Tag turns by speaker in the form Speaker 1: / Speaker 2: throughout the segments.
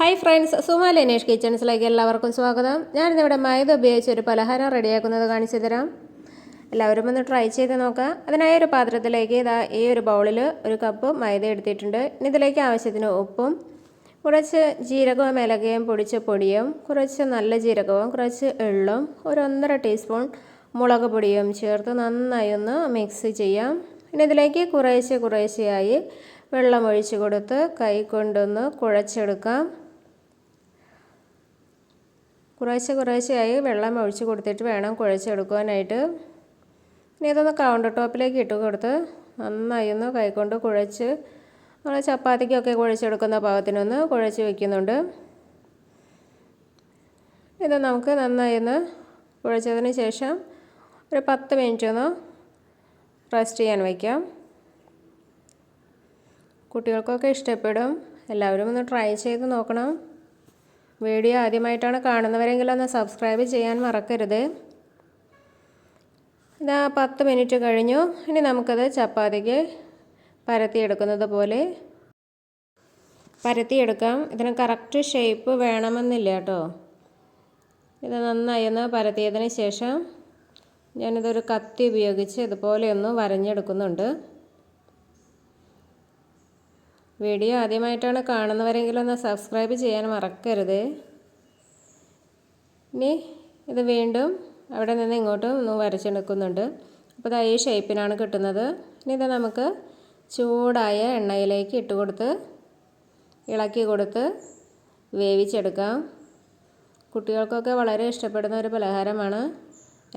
Speaker 1: Hi friends Suma Anesh കിച്ചൺസിലേക്ക് എല്ലാവർക്കും സ്വാഗതം. ഞാനിന്നിവിടെ മൈദ ഉപയോഗിച്ച് ഒരു പലഹാരം റെഡിയാക്കുന്നത് കാണിച്ചു തരാം. എല്ലാവരും ഒന്ന് ട്രൈ ചെയ്ത് നോക്കുക അതിനായ ഒരു പാത്രത്തിലേക്ക് ഇതാ ഈ ഒരു ബൗളിൽ ഒരു കപ്പ് മൈദ എടുത്തിട്ടുണ്ട്. ഇനി ഇതിലേക്ക് ആവശ്യത്തിന് ഉപ്പും കുറച്ച് ജീരകവും ഇലകയും പൊടിച്ച പൊടിയും കുറച്ച് നല്ല ജീരകവും കുറച്ച് എള്ളും ഒരു ഒന്നര ടീസ്പൂൺ മുളക് പൊടിയും ചേർത്ത് നന്നായി ഒന്ന് മിക്സ് ചെയ്യാം. ഇനി ഇതിലേക്ക് കുറേശ്ശെ കുറേശ്ശെയായി വെള്ളം ഒഴിച്ചു കൊടുത്ത് കൈ കൊണ്ടൊന്ന് കുഴച്ചെടുക്കാം. കുറേശ്ശെ കുറേശ്ശെയായി വെള്ളം ഒഴിച്ച് കൊടുത്തിട്ട് വേണം കുഴച്ചെടുക്കുവാനായിട്ട്. ഇനി ഇതൊന്ന് കൗണ്ടർ ടോപ്പിലേക്ക് ഇട്ട് കൊടുത്ത് നന്നായി ഒന്ന് കൈകൊണ്ട് കുഴച്ച് നമ്മൾ ചപ്പാത്തിക്കൊക്കെ കുഴച്ചെടുക്കുന്ന പാകത്തിനൊന്ന് കുഴച്ച് വയ്ക്കുന്നുണ്ട് ഇത് നമുക്ക് നന്നായി ഒന്ന് കുഴച്ചതിന് ശേഷം ഒരു പത്ത് മിനിറ്റ് ഒന്ന് റെസ്റ്റ് ചെയ്യാൻ വയ്ക്കാം കുട്ടികൾക്കൊക്കെ ഇഷ്ടപ്പെടും. എല്ലാവരും ഒന്ന് ട്രൈ ചെയ്ത് നോക്കണം. വീഡിയോ ആദ്യമായിട്ടാണ് കാണുന്നവരെങ്കിൽ ഒന്ന് സബ്സ്ക്രൈബ് ചെയ്യാൻ മറക്കരുത്. ഇതാ പത്ത് മിനിറ്റ് കഴിഞ്ഞു. ഇനി നമുക്കത് ചപ്പാത്തിക്ക് പരത്തിയെടുക്കുന്നത് പോലെ പരത്തിയെടുക്കാം. ഇതിന് കറക്റ്റ് ഷേപ്പ് വേണമെന്നില്ല കേട്ടോ. ഇത് നന്നായി ഒന്ന് പരത്തിയതിന് ശേഷം ഞാനിതൊരു കത്തി ഉപയോഗിച്ച് ഇതുപോലെ ഒന്ന് വരഞ്ഞെടുക്കുന്നുണ്ട്. വീഡിയോ ആദ്യമായിട്ടാണ് കാണുന്നവരെങ്കിലും ഒന്ന് സബ്സ്ക്രൈബ് ചെയ്യാൻ മറക്കരുത്. ഇനി ഇത് വീണ്ടും അവിടെ നിന്ന് ഇങ്ങോട്ടും ഒന്ന് വരച്ചെടുക്കുന്നുണ്ട്. അപ്പോൾ ഈ ഷേപ്പിനാണ് കിട്ടുന്നത്. ഇനി ഇത് നമുക്ക് ചൂടായ എണ്ണയിലേക്ക് ഇട്ട് കൊടുത്ത് ഇളക്കി കൊടുത്ത് വേവിച്ചെടുക്കാം. കുട്ടികൾക്കൊക്കെ വളരെ ഇഷ്ടപ്പെടുന്ന ഒരു പലഹാരമാണ്.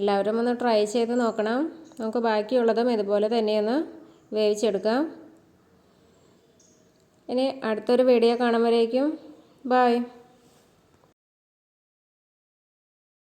Speaker 1: എല്ലാവരും ഒന്ന് ട്രൈ ചെയ്ത് നോക്കണം. നമുക്ക് ബാക്കിയുള്ളതും ഇതുപോലെ തന്നെയൊന്ന് വേവിച്ചെടുക്കാം. ഇനി അടുത്തൊരു വീഡിയോ കാണുമ്പോഴേക്കും ബായ്